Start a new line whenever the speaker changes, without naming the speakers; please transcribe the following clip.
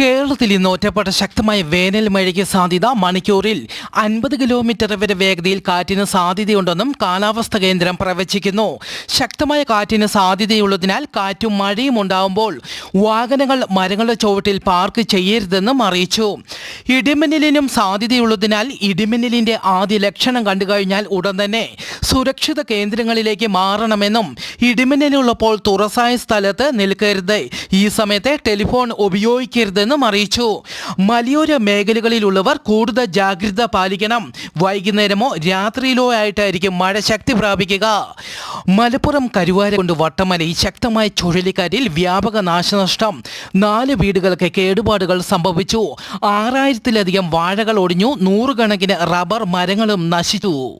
que കേരളത്തിൽ ഇന്ന് ഒറ്റപ്പെട്ട ശക്തമായ വേനൽ മഴയ്ക്ക് സാധ്യത മണിക്കൂറിൽ അൻപത് കിലോമീറ്റർ വരെ വേഗതയിൽ കാറ്റിന് സാധ്യതയുണ്ടെന്നും കാലാവസ്ഥാ കേന്ദ്രം പ്രവചിക്കുന്നു. ശക്തമായ കാറ്റിന് സാധ്യതയുള്ളതിനാൽ കാറ്റും മഴയും ഉണ്ടാവുമ്പോൾ വാഹനങ്ങൾ മരങ്ങളുടെ ചുവട്ടിൽ പാർക്ക് ചെയ്യരുതെന്നും അറിയിച്ചു. ഇടിമിന്നലിനും സാധ്യതയുള്ളതിനാൽ ഇടിമിന്നലിന്റെ ആദ്യ ലക്ഷണം കണ്ടു കഴിഞ്ഞാൽ ഉടൻ തന്നെ സുരക്ഷിത കേന്ദ്രങ്ങളിലേക്ക് മാറണമെന്നും ഇടിമിന്നലുള്ളപ്പോൾ തുറസായ സ്ഥലത്ത് നിൽക്കരുത്. ഈ സമയത്ത് ടെലിഫോൺ ഉപയോഗിക്കരുതെന്നും അറിയിച്ചു. മലയോര മേഖലകളിലുള്ളവർ കൂടുതൽ ജാഗ്രത പാലിക്കണം. വൈകുന്നേരമോ രാത്രിയിലോ ആയിട്ടായിരിക്കും മഴ ശക്തി പ്രാപിക്കുക. മലപ്പുറം കരുവാര കൊണ്ട് വട്ടമലയിൽ ശക്തമായ ചുഴലിക്കാറ്റിൽ വ്യാപക നാശനഷ്ടം. നാല് വീടുകൾക്ക് കേടുപാടുകൾ സംഭവിച്ചു. ആറായിരത്തിലധികം വാഴകൾ ഒടിഞ്ഞു. നൂറുകണക്കിന് റബ്ബർ മരങ്ങളും നശിച്ചു.